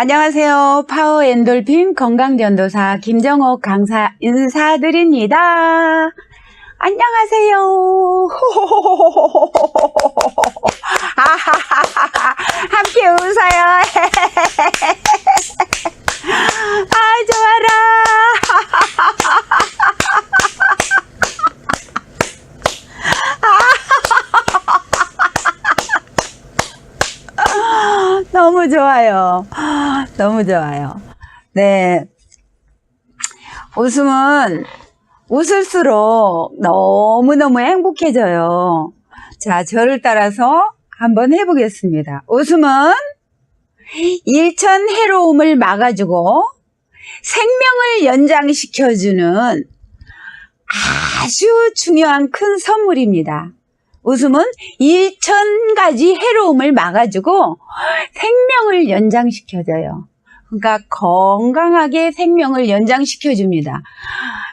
안녕하세요. 파워 엔돌핀 건강전도사 김정옥 강사 인사드립니다. 안녕하세요. 함께 웃어요. 아, 좋아라. 너무 좋아요. 너무 좋아요. 네. 웃음은 웃을수록 너무너무 행복해져요. 자, 저를 따라서 한번 해보겠습니다. 웃음은 일천 해로움을 막아주고 생명을 연장시켜주는 아주 중요한 큰 선물입니다. 웃음은 일천 가지 해로움을 막아주고 생명을 연장시켜줘요. 그러니까 건강하게 생명을 연장시켜줍니다.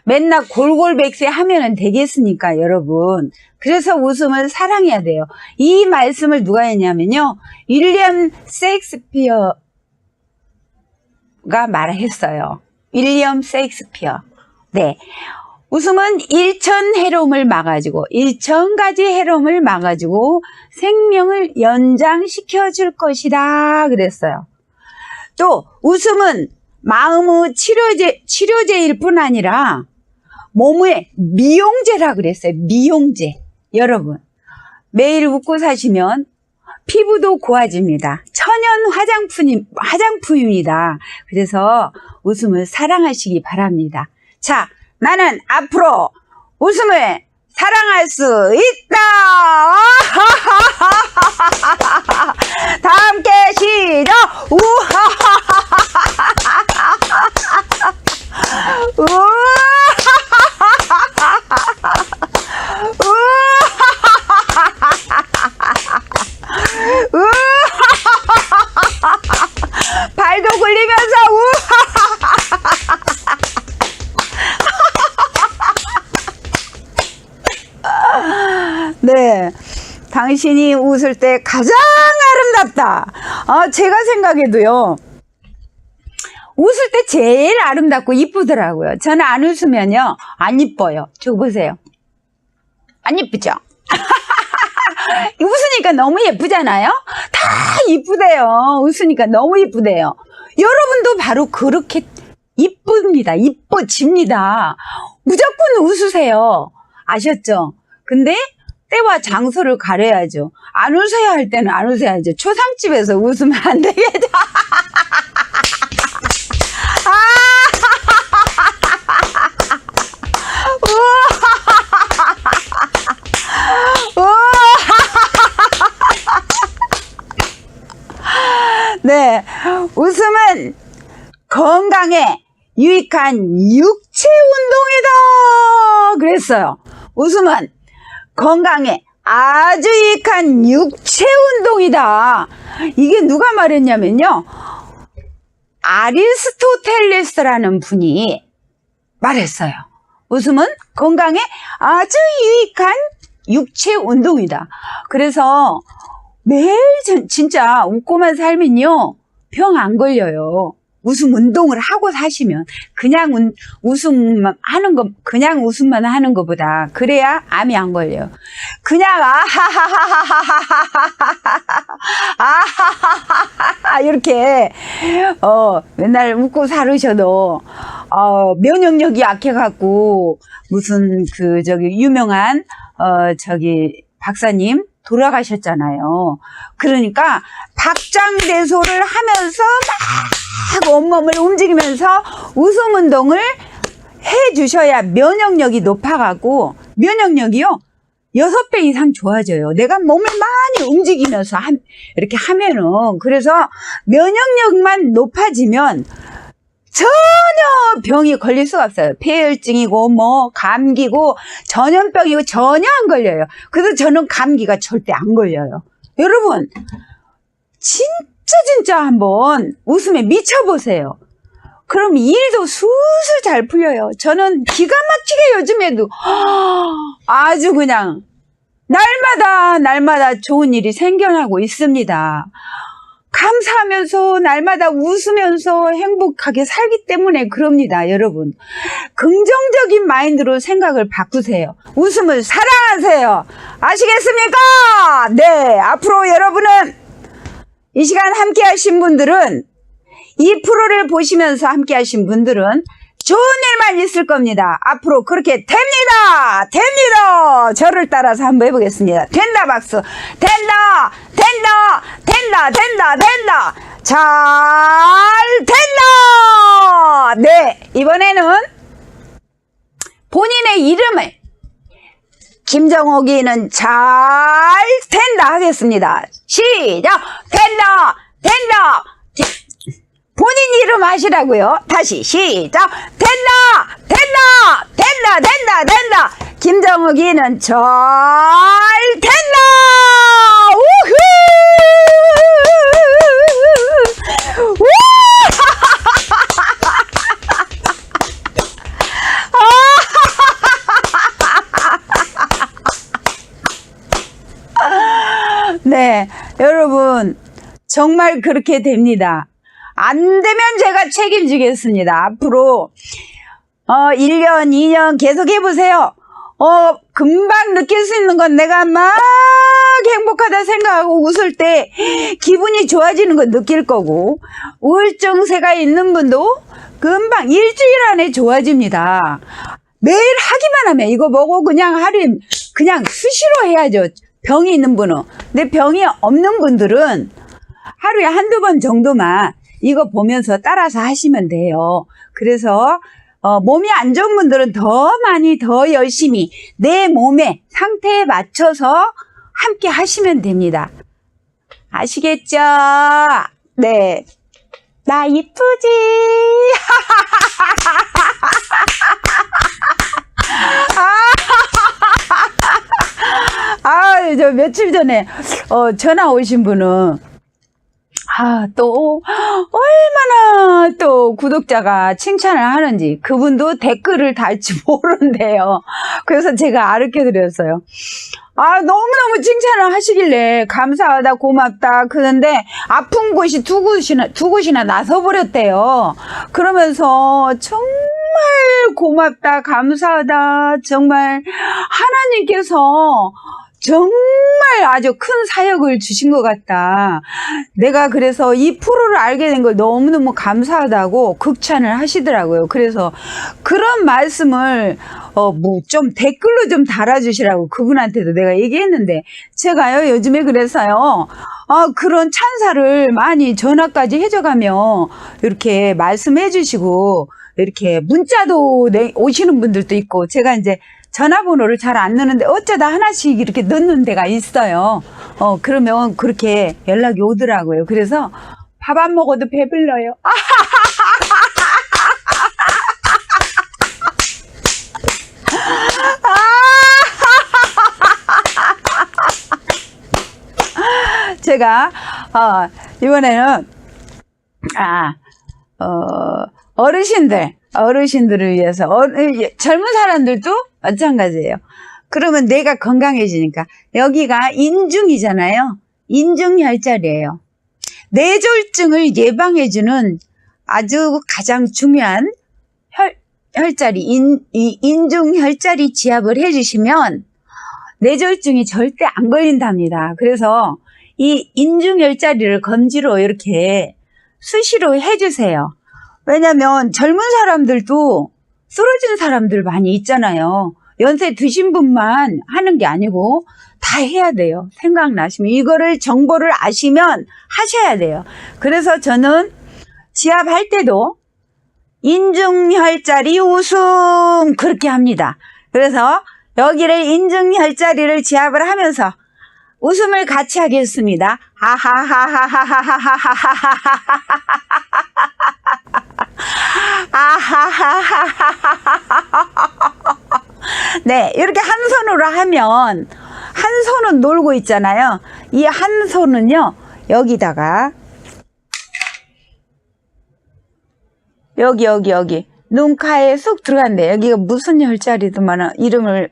맨날 골골백세 하면은 되겠습니까, 여러분? 그래서 웃음을 사랑해야 돼요. 이 말씀을 누가 했냐면요. 윌리엄 셰익스피어가 말했어요. 윌리엄 셰익스피어. 네. 웃음은 일천 해로움을 막아주고 일천 가지 해로움을 막아주고 생명을 연장시켜 줄 것이다 그랬어요. 또 웃음은 마음의 치료제 치료제일 뿐 아니라 몸의 미용제라 그랬어요. 미용제. 여러분 매일 웃고 사시면 피부도 고와집니다. 천연 화장품 화장품입니다. 그래서 웃음을 사랑하시기 바랍니다. 자, 나는 앞으로 웃음을 사랑할 수 있다. 다 함께 시작. 우하하하하하. 발도 굴리면서 우하하하하. 네. 당신이 웃을 때 가장 아름답다. 아, 제가 생각해도요. 웃을 때 제일 아름답고 이쁘더라고요. 저는 안 웃으면요. 안 이뻐요. 저거 보세요. 안 이쁘죠? 웃으니까 너무 예쁘잖아요? 다 이쁘대요. 웃으니까 너무 이쁘대요. 여러분도 바로 그렇게 이쁩니다. 이뻐집니다. 무조건 웃으세요. 아셨죠? 근데 때와 장소를 가려야죠. 안 웃어야 할 때는 안 웃어야죠. 초상집에서 웃으면 안 되겠죠. 네, 웃음은 건강에 유익한 육체 운동이다. 그랬어요. 웃음은 건강에 아주 유익한 육체 운동이다. 이게 누가 말했냐면요. 아리스토텔레스라는 분이 말했어요. 웃음은 건강에 아주 유익한 육체 운동이다. 그래서 매일 진- 진짜 웃고만 살면요. 병 안 걸려요. 웃음 운동을 하고 사시면 그냥 운- 웃음만 하는 거 그냥 웃음만 하는 것보다 그래야 암이 안 걸려요. 그냥 아하하하하하하하하하하 이렇게 어 맨날 웃고 살으셔도 어 면역력이 약해갖고 무슨 그 저기 유명한 어 저기 박사님 돌아가셨잖아요. 그러니까 박장대소를 하면서 막 온몸을 움직이면서 웃음 운동을 해 주셔야 면역력이 높아가고 면역력이요 여섯 배 이상 좋아져요. 내가 몸을 많이 움직이면서 한- 이렇게 하면은 그래서 면역력만 높아지면 전혀 병이 걸릴 수가 없어요. 폐혈증이고 뭐 감기고 전염병이고 전혀 안 걸려요. 그래서 저는 감기가 절대 안 걸려요. 여러분 진짜 진짜 한번 웃음에 미쳐보세요. 그럼 일도 술술 잘 풀려요. 저는 기가 막히게 요즘에도 아주 그냥 날마다 날마다 좋은 일이 생겨나고 있습니다. 감사하면서 날마다 웃으면서 행복하게 살기 때문에 그럽니다, 여러분. 긍정적인 마인드로 생각을 바꾸세요. 웃음을 사랑하세요. 아시겠습니까? 네, 앞으로 여러분은 이 시간 함께 하신 분들은 이 프로를 보시면서 함께 하신 분들은 좋은 일만 있을 겁니다. 앞으로 그렇게 됩니다! 됩니다! 저를 따라서 한번 해보겠습니다. 된다, 박수. 된다! 된다! 된다! 된다! 된다! 잘 된다! 네, 이번에는 본인의 이름을 김정옥이는 잘 된다 하겠습니다. 시작! 된다! 된다! 본인 이름 하시라고요. 다시 시작. 된다! 된다! 된다! 된다! 된다! 김정욱이는 잘 된다! 우후! 우! 네, 여러분 정말 그렇게 됩니다. 안 되면 제가 책임지겠습니다. 앞으로 어 1년, 2년 계속 해보세요. 어 금방 느낄 수 있는 건 내가 막 행복하다 생각하고 웃을 때 기분이 좋아지는 건 느낄 거고 우울증세가 있는 분도 금방 일주일 안에 좋아집니다. 매일 하기만 하면 이거 먹고 그냥 하루에 그냥 수시로 해야죠. 병이 있는 분은. 근데 병이 없는 분들은 하루에 한두 번 정도만 이거 보면서 따라서 하시면 돼요. 그래서 어, 몸이 안 좋은 분들은 더 많이 더 열심히 내 몸의 상태에 맞춰서 함께 하시면 됩니다. 아시겠죠? 네. 나 이쁘지? 아, 저 며칠 전에 어, 전화 오신 분은 아, 또, 얼마나 또 구독자가 칭찬을 하는지 그분도 댓글을 달지 모르는데요. 그래서 제가 가르쳐 드렸어요. 아, 너무너무 칭찬을 하시길래 감사하다, 고맙다. 그런데 아픈 곳이 두 곳이나, 두 곳이나 나서버렸대요. 그러면서 정말 고맙다, 감사하다. 정말 하나님께서 정말 아주 큰 사역을 주신 것 같다. 내가 그래서 이 프로를 알게 된 걸 너무너무 감사하다고 극찬을 하시더라고요. 그래서 그런 말씀을 어 뭐 좀 댓글로 좀 달아주시라고 그분한테도 내가 얘기했는데 제가요 요즘에 그래서요 어 그런 찬사를 많이 전화까지 해줘가며 이렇게 말씀해 주시고 이렇게 문자도 내, 오시는 분들도 있고 제가 이제 전화번호를 잘 안 넣는데 어쩌다 하나씩 이렇게 넣는 데가 있어요. 어, 그러면 그렇게 연락이 오더라고요. 그래서 밥 안 먹어도 배불러요. 아, 제가, 어, 이번에는, 아, 어, 어르신들, 어르신들을 위해서, 어, 젊은 사람들도 마찬가지예요. 그러면 뇌가 건강해지니까 여기가 인중이잖아요. 인중 혈자리예요. 뇌졸중을 예방해주는 아주 가장 중요한 혈, 혈자리, 인, 이 인중 혈자리 지압을 해주시면 뇌졸중이 절대 안 걸린답니다. 그래서 이 인중 혈자리를 검지로 이렇게 수시로 해주세요. 왜냐면 젊은 사람들도 쓰러진 사람들 많이 있잖아요. 연세 드신 분만 하는 게 아니고 다 해야 돼요. 생각나시면 이거를 정보를 아시면 하셔야 돼요. 그래서 저는 지압할 때도 인중혈자리 웃음 그렇게 합니다. 그래서 여기를 인중혈자리를 지압을 하면서 웃음을 같이 하겠습니다. 네, 이렇게 한 손으로 하면 한 손은 놀고 있잖아요. 이 한 손은요, 여기다가 여기 여기 여기 눈가에 쑥 들어간대. 여기가 무슨 혈자리더만 이름을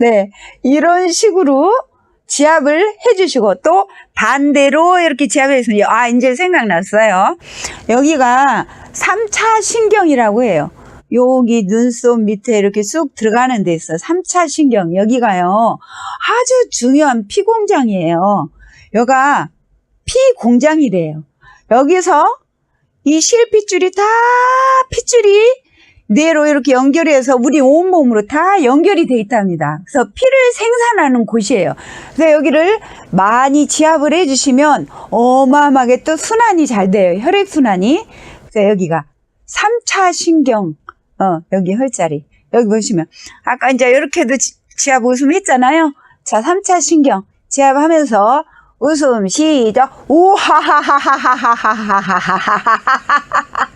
네, 이런 식으로 지압을 해주시고 또 반대로 이렇게 지압을 했으면 아 이제 생각났어요. 여기가 3차 신경이라고 해요. 여기 눈썹 밑에 이렇게 쑥 들어가는 데 있어. 3차 신경 여기가요. 아주 중요한 피 공장이에요. 여가 피 공장이래요. 여기서 이 실핏줄이 다 핏줄이 뇌로 이렇게 연결이 해서 우리 온몸으로 다 연결이 돼 있답니다. 그래서 피를 생산하는 곳이에요. 그래서 여기를 많이 지압을 해주시면 어마어마하게 또 순환이 잘 돼요. 혈액순환이. 그래서 여기가 3차 신경, 어, 여기 혈자리. 여기 보시면. 아까 이제 이렇게도 지- 지압 웃음 했잖아요. 자, 3차 신경. 지압하면서 웃음 시작. 우하하하하하하하하하하하하하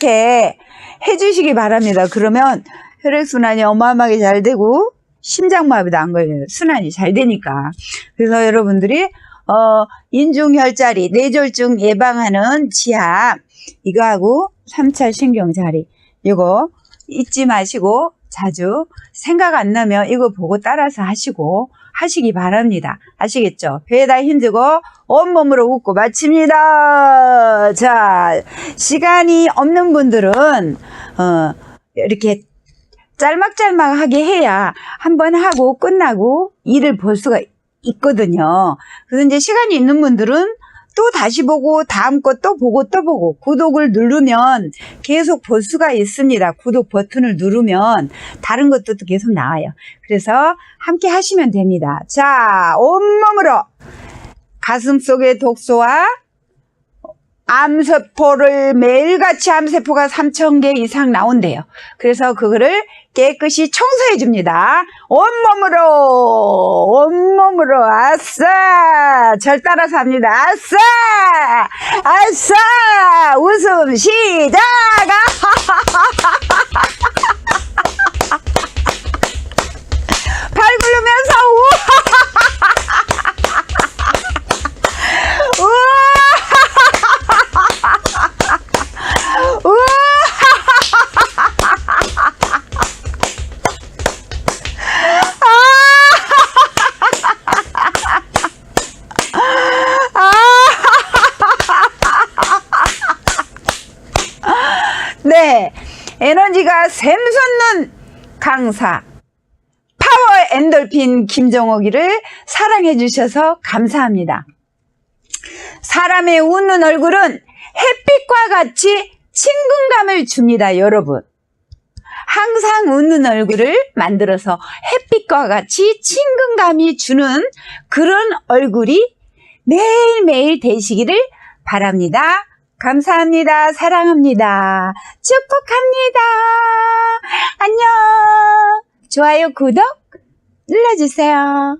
이렇게 해주시기 바랍니다. 그러면 혈액순환이 어마어마하게 잘 되고, 심장마비도 안 걸려요. 순환이 잘 되니까. 그래서 여러분들이, 어, 인중혈자리, 뇌졸중 예방하는 지압, 이거하고 3차 신경자리, 이거 잊지 마시고 자주 생각 안 나면 이거 보고 따라서 하시고 하시기 바랍니다. 아시겠죠? 배에다 힘주고 온몸으로 웃고 마칩니다. 자, 시간이 없는 분들은 어, 이렇게 짤막짤막하게 해야 한 번 하고 끝나고 일을 볼 수가 있거든요. 그래서 이제 시간이 있는 분들은 또 다시 보고 다음 거 또 보고 또 보고 구독을 누르면 계속 볼 수가 있습니다. 구독 버튼을 누르면 다른 것도 또 계속 나와요. 그래서 함께 하시면 됩니다. 자, 온몸으로 가슴 속의 독소와 암세포를 매일같이 암세포가 3,000개 이상 나온대요. 그래서 그거를 깨끗이 청소해 줍니다. 온몸으로, 온몸으로, 아싸! 절 따라서 합니다. 아싸! 아싸! 웃음 시작! 발 굴르면서, 우 강사. 파워 엔돌핀 김정옥이를 사랑해 주셔서 감사합니다. 사람의 웃는 얼굴은 햇빛과 같이 친근감을 줍니다, 여러분. 항상 웃는 얼굴을 만들어서 햇빛과 같이 친근감이 주는 그런 얼굴이 매일매일 되시기를 바랍니다. 감사합니다. 사랑합니다. 축복합니다. 안녕. 좋아요, 구독 눌러주세요.